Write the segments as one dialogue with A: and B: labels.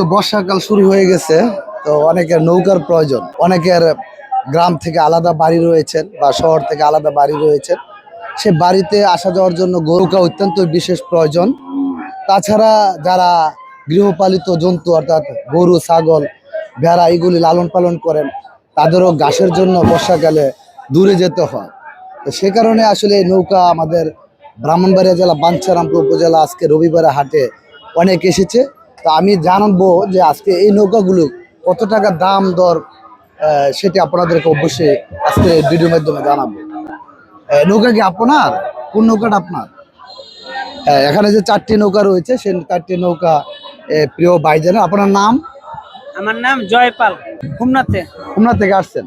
A: যেহেতু বর্ষাকাল শুরু হয়ে গেছে, তো অনেকের নৌকার প্রয়োজন। অনেকের গ্রাম থেকে আলাদা বাড়ি রয়েছেন বা শহর থেকে আলাদা বাড়ি রয়েছেন সে বাড়িতে আসা যাওয়ার জন্য নৌকা অত্যন্ত বিশেষ প্রয়োজন। তাছাড়া যারা গৃহপালিত জন্তু অর্থাৎ গরু, ছাগল, ভেড়া এগুলি লালন পালন করেন, তাদেরও ঘাসের জন্য বর্ষাকালে দূরে যেতে হয়। তো সে কারণে আসলে নৌকা আমাদের ব্রাহ্মণবাড়িয়া জেলা, বাঞ্ছারামপুর উপজেলা আজকে রবিবারে হাটে অনেক এসেছে। তো আমি জানব যে আজকে এই নৌকাগুলো কত টাকা দাম দর সেটি আপনাদেরকে অবশ্যই আজকে ভিডিওর মাধ্যমে জানাব। নৌকা কি আপনার? কোন নৌকাটা আপনার? এখানে যে চারটি নৌকা রয়েছে সেই চারটি নৌকা প্রিয় ভাইজানের আপনার নাম?
B: আমার নাম জয়পাল খুমনাতে।
A: হুমনাথ থেকে আসছেন।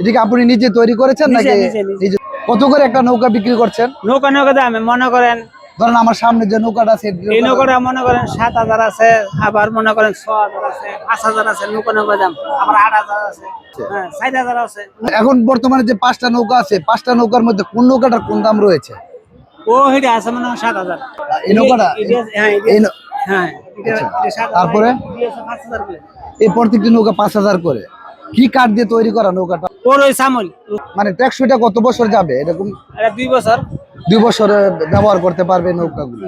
A: এটিকে আপনি নিজে তৈরি করেছেন নাকি।
B: নিজে
A: কত করে একটা নৌকা বিক্রি করছেন?
B: নৌকা নৌকা দামে মনে করেন
A: ধরেন আমার সামনে যে নৌকাটা আছে এই নৌকাটা-
B: মনে করেন সাত হাজার আছে আবার মনে করেন ছ হাজার আছে পাঁচ হাজার আছে নৌকা নৌকা দাম আবার আট হাজার আছে হ্যাঁ ষাট হাজার আছে।
A: এখন বর্তমানে যে পাঁচটা নৌকা আছে পাঁচটা নৌকার মধ্যে কোন নৌকাটার কোন দাম রয়েছে?
B: ও হেঁটে আছে মনে হয় সাত হাজার।
A: এই নৌকাটা?
B: হ্যাঁ এটা- হ্যাঁ এটা-
A: আচ্ছা।
B: এটা
A: তারপরে?
B: এটা।
A: এই প্রত্যেকটি নৌকা পাঁচ হাজার করে। কি কাঠ দিয়ে তৈরি করা নৌকাটা?
B: ওর ওই সামল
A: মানে ট্যাক্সিটা কত বছর যাবে? এরকম
B: দুই বছর।
A: দুই বছরে ব্যবহার করতে পারবে নৌকাগুলো।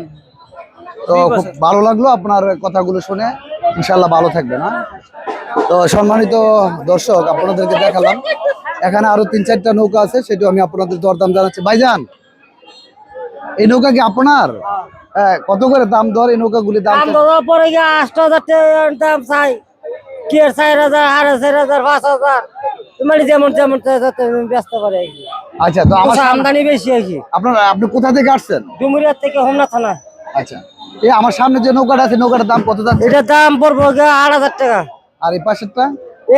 A: তো খুব ভালো লাগল আপনার কথাগুলো শুনে। ইনশাল্লাহ ভালো থাকবে না তো সম্মানিত দর্শক আপনাদেরকে দেখালাম। এখানে আরও তিন চারটা নৌকা আছে সেটা আমি আপনাদের দরদাম জানাচ্ছি। ভাইজান এই নৌকা কি আপনার? হ্যাঁ কত করে দাম ধর এই নৌকাগুলির দাম?
C: দাম পরে গিয়ে আট হাজার দাম চাই। কি চার হাজার সাড়ে চার হাজার পাঁচ হাজার। তোমার যেমন যেমন তুমি ব্যস্ত করে।
A: আচ্ছা তো আমার
C: আমদানি বেশি আর কি।
A: আপনার আপনি কোথা থেকে আসছেন?
C: ডুমুরিয়ার থেকে হোমনা থানা।
A: আচ্ছা এই আমার সামনে যে নৌকাটা আছে নৌকাটার দাম কত যাচ্ছে?
C: এটার দাম পড়ব আট হাজার টাকা।
A: আর এই পাশেরটা?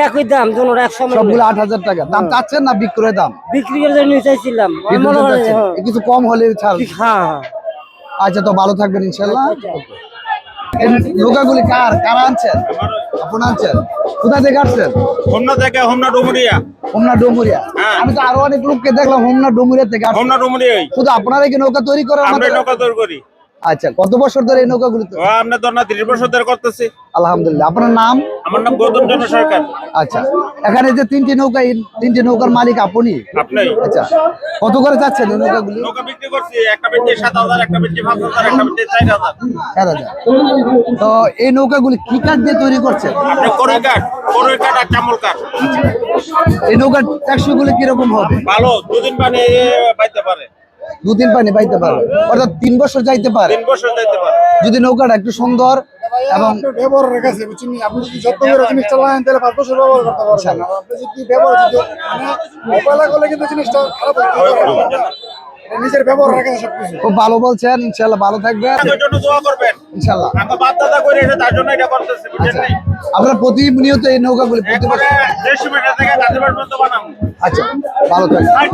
C: একই দাম দুটো একশো
A: সবগুলো আট হাজার টাকা। দাম চাচ্ছেন না বিক্রয় দাম?
C: বিক্রি করে জন্য চাইছিলাম? হ্যাঁ।
A: কিছু কম হলে ছাড়।
C: হ্যাঁ হ্যাঁ।
A: আচ্ছা তো ভালো থাকবেন ইনশাল্লাহ নৌকাগুলি কার? কারা আনছেন? আপনি আনছেন? কোথা থেকে আসছেন?
D: হোমনা থেকে হোমনা ডুমুরিয়া।
A: হোমনা ডুমুরিয়া।
D: হ্যাঁ।
A: আমি তো আরও অনেক লোককে দেখলাম হোমনা ডুমুরিয়া থেকে
D: হোমনা ডুমুরিয়া
A: শুধু আপনারাই কি নৌকা তৈরি করেন
D: আমরা? নৌকা তৈরি করি।
A: আচ্ছা কত বছর ধরে এই নৌকাগুলি
D: আমরা তো না ত্রিশ বছর ধরে করতেছি।
A: আলহামদুলিল্লাহ। আপনার নাম?
D: আমার নাম গৌতম চন্দ্র সরকার।
A: আচ্ছা এখানে যে তিনটি নৌকা তিনটি নৌকার মালিক আপনি?
D: আপনি।
A: আচ্ছা কত করে নৌকাগুলি?
D: নৌকা বিক্রি করছি একটা বেচে সাত হাজার একটা বেচে পাঁচ হাজার একটা বেচে চার হাজার।
A: চার হাজার। তো এই নৌকাগুলি কি কাঠ দিয়ে তৈরি করছেন?
D: আপনি করই কাঠ করই কাঠ আর চামল কাঠ।
A: এই নৌকার ট্যাক্সিগুলি কীরকম হবে?
D: ভালো দুদিন পানি পাইতে পারে।
A: দুদিন পানি পাইতে পারবে অর্থাৎ তিন বছর যাইতে পারে।
D: তিন বছর যাইতে পারে।
A: যদি নৌকাটা একটু সুন্দর এবং
E: ব্যবহারের কাছে বুঝছেন আপনি যদি করে জিনিস চালান তাহলে পাঁচ বছর ব্যবহার করতে পারবেন। আপনি যদি ব্যবহার যদি মানে করলে কিন্তু জিনিসটা খারাপ হয়ে। নিজের সবকিছু।
A: খুব ভালো বলছেন ইনশাল্লাহ ভালো থাকবেন।
D: তাদের জন্য দোয়া করবেন।
A: ইনশাল্লাহ
D: আমরা
A: প্রতিনিয়ত এই নৌকাগুলি আচ্ছা ভালো থাকবেন।